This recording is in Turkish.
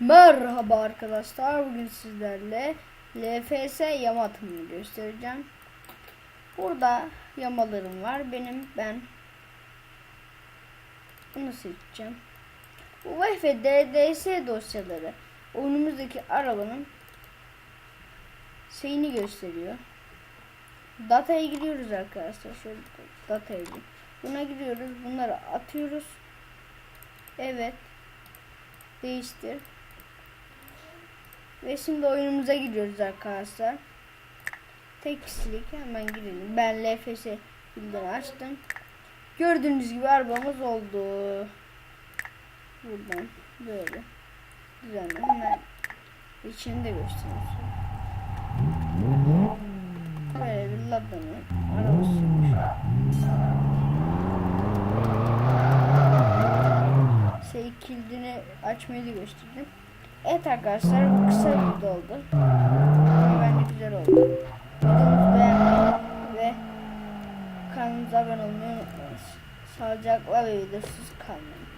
Merhaba arkadaşlar bugün sizlerle LFS yama atımını göstereceğim. Burada yamalarım var benim ben bunu seçeceğim. UEF ve DDS dosyaları oyunumuzdaki arabanın şeyini gösteriyor. Data'ya gidiyoruz arkadaşlar. Şöyle data'ya gir- Buna giriyoruz. Bunları atıyoruz. Evet. Değiştir. Ve şimdi oyunumuza giriyoruz arkadaşlar. Tek kişilik hemen girelim. Ben LFS bildirim açtım. Gördüğünüz gibi arabamız oldu. Buradan böyle düzenli hemen içini de göstereyim. Böyle bir Lada'nın arabasıymış. Şey kilidini açmayı da gösterdim. Evet arkadaşlar bu kısa bir video oldu. Bence güzel oldu. Videomuzu beğenmeyi ve kanalımıza abone olmayı unutmayın. Sağlıcakla ve videosuz kalmayın.